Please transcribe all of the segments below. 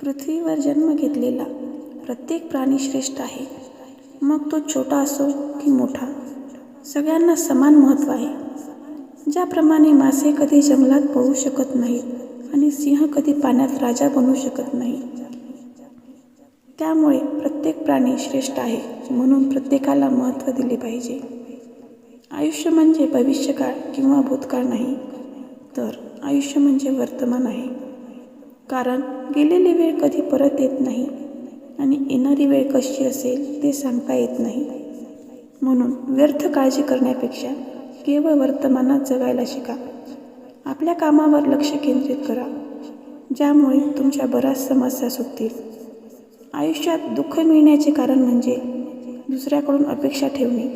पृथ्वीवर जन्म घेतलेला प्रत्येक प्राणी श्रेष्ठ आहे. मग तो छोटा असो की मोठा सगळ्यांना समान महत्त्व आहे. ज्याप्रमाणे मासे कधी जंगलात पळू शकत नाहीत आणि सिंह कधी पाण्यात राजा बनू शकत नाही त्यामुळे प्रत्येक प्राणी श्रेष्ठ आहे म्हणून प्रत्येकाला महत्त्व दिले पाहिजे. आयुष्य म्हणजे भविष्यकाळ किंवा भूतकाळ नाही तर आयुष्य म्हणजे वर्तमान आहे. कारण गेलेली वेळ कधी परत येत नाही आणि येणारी वेळ कशी असेल ते सांगता येत नाही. म्हणून व्यर्थ काळजी करण्यापेक्षा केवळ वर्तमानात जगायला शिका. आपल्या कामावर लक्ष केंद्रित करा ज्यामुळे तुमच्या बऱ्याच समस्या सुटतील. आयुष्यात दुःख मिळण्याचे कारण म्हणजे दुसऱ्याकडून अपेक्षा ठेवणे.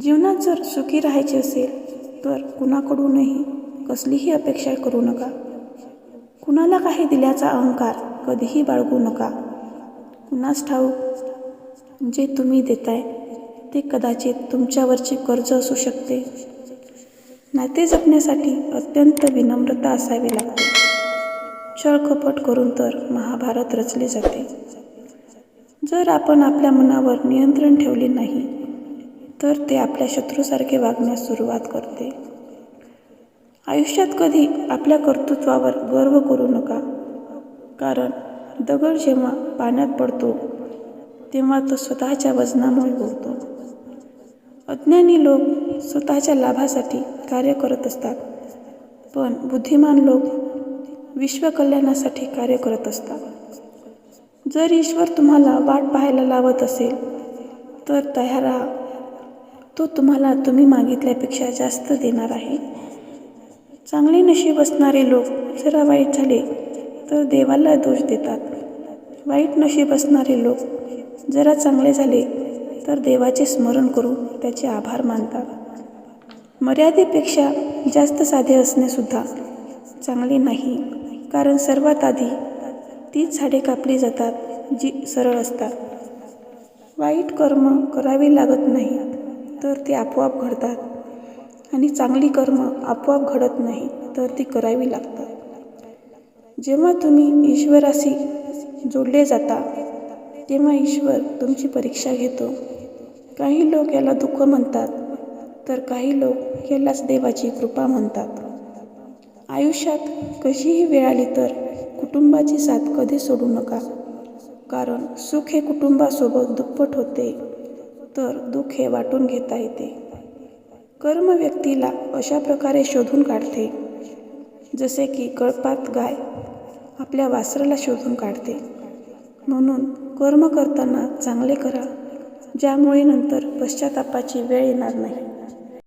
जीवनात जर सुखी राहायचे असेल तर कुणाकडूनही कसलीही अपेक्षा करू नका. कुणाला काही दिल्याचा अहंकार कधीही बाळगू नका. कुणास ठाऊक जे तुम्ही देताय ते कदाचित तुमच्यावरचे कर्ज असू शकते. नाते जपण्यासाठी अत्यंत विनम्रता असावी लागते. छळखपट करून तर महाभारत रचले जाते. जर आपण आपल्या मनावर नियंत्रण ठेवले नाही तर ते आपल्या शत्रूसारखे वागण्यास सुरुवात करते. आयुष्यात कधी आपल्या कर्तृत्वावर गर्व करू नका. कारण दगड जेव्हा पाण्यात पडतो तेव्हा तो स्वतःच्या वजनामुळे बोलतो अज्ञानी लोक स्वतःच्या लाभासाठी कार्य करत असतात पण बुद्धिमान लोक विश्वकल्याणासाठी कार्य करत असतात. जर ईश्वर तुम्हाला वाट पाहायला लावत असेल तर तयार राहा. तो तुम्हाला तुम्ही मागितल्यापेक्षा जास्त देणार आहे. चांगले नशीब असणारे लोक जरा वाईट झाले तर देवाला दोष देतात. वाईट नशीब असणारे लोक जरा चांगले झाले तर देवाचे स्मरण करून त्याचे आभार मानतात. मर्यादेपेक्षा जास्त साधे असणेसुद्धा चांगले नाही कारण सर्वात आधी तीच झाडे कापली जातात जी सरळ असतात. वाईट कर्म करावी लागत नाही तर ते आपोआप घडतात. आणि चांगली कर्म आपोआप घडत नाही तर ती करावी लागतात. जेव्हा तुम्ही ईश्वराशी जोडले जाता तेव्हा ईश्वर तुमची परीक्षा घेतो. काही लोक याला दुःख म्हणतात तर काही लोक यालाच देवाची कृपा म्हणतात. आयुष्यात कशीही वेळ आली तर कुटुंबाची साथ कधी सोडू नका. कारण सुख हे कुटुंबासोबत दुप्पट होते तर दुःख हे वाटून घेता येते. कर्म व्यक्तीला अशा प्रकारे शोधून काढते जसे की कळपात गाय आपल्या वासराला शोधून काढते. म्हणून कर्म करताना चांगले करा ज्यामुळे नंतर पश्चातापाची वेळ येणार नाही.